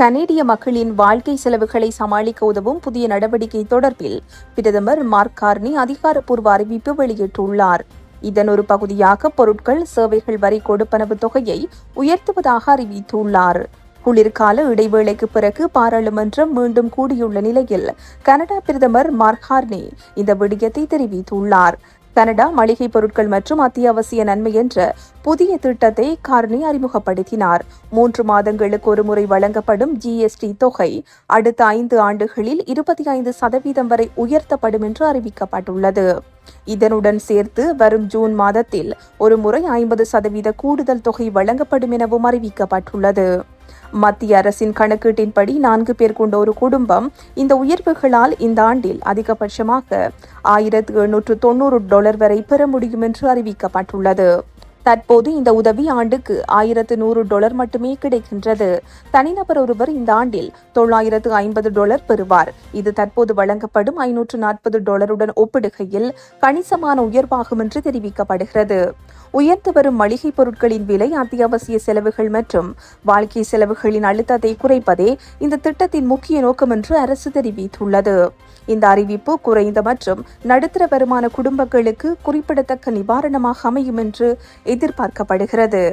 கனேடிய மக்களின் வாழ்க்கை செலவுகளை சமாளிக்க உதவும் புதிய நடவடிக்கை தொடர்பில் பிரதமர் மார்க் கார்னி அதிகாரப்பூர்வ அறிவிப்பு வெளியிட்டுள்ளார். இதன் ஒரு பகுதியாக பொருட்கள் சேவைகள் வரி கொடுப்பனவு தொகையை உயர்த்துவதாக அறிவித்துள்ளார். குளிர்கால இடைவேளைக்கு பிறகு பாராளுமன்றம் மீண்டும் கூடியுள்ள நிலையில் கனடா பிரதமர் மார்க் ஹார்னி இந்த விடயத்தை தெரிவித்துள்ளார். கனடா மளிகை பொருட்கள் மற்றும் அத்தியாவசிய நன்மை என்ற புதிய திட்டத்தை கார்னி அறிமுகப்படுத்தினார். மூன்று மாதங்களுக்கு ஒருமுறை வழங்கப்படும் ஜிஎஸ்டி தொகை அடுத்த ஐந்து ஆண்டுகளில் இருபத்தி ஐந்து சதவீதம் வரை உயர்த்தப்படும் என்று அறிவிக்கப்பட்டுள்ளது. இதனுடன் சேர்த்து வரும் ஜூன் மாதத்தில் ஒரு முறை ஐம்பது சதவீத கூடுதல் தொகை வழங்கப்படும் எனவும் அறிவிக்கப்பட்டுள்ளது. மத்திய அரசின் கணக்கீட்டின்படி நான்கு பேர் கொண்ட ஒரு குடும்பம் இந்த உயர்வுகளால் இந்த ஆண்டில் அதிகபட்சமாக ஆயிரத்து எண்ணூற்று தொண்ணூறு டாலர் வரை பெற முடியும் என்று அறிவிக்கப்பட்டுள்ளது. தற்போது இந்த உதவி ஆண்டுக்கு ஆயிரத்து நூறு டாலர் மட்டுமே கிடைக்கின்றது. தனிநபர் ஒருவர் இந்த ஆண்டில் தொள்ளாயிரத்து ஐம்பது டாலர் பெறுவார். இது தற்போது வழங்கப்படும் ஐநூற்று நாற்பது டாலருடன் ஒப்பிடுகையில் கணிசமான உயர்வாகும் என்று தெரிவிக்கப்படுகிறது. உயர்ந்து வரும் மளிகை பொருட்களின் விலை அத்தியாவசிய செலவுகள் மற்றும் வாழ்க்கை செலவுகளின் அழுத்தத்தை குறைப்பதே இந்த திட்டத்தின் முக்கிய நோக்கம் என்று அரசு தெரிவித்துள்ளது. இந்த அறிவிப்பு குறைந்த மற்றும் நடுத்தர வருமான குடும்பங்களுக்கு குறிப்பிடத்தக்க நிவாரணமாக அமையும் என்று எதிர்பார்க்கப்படுகிறது.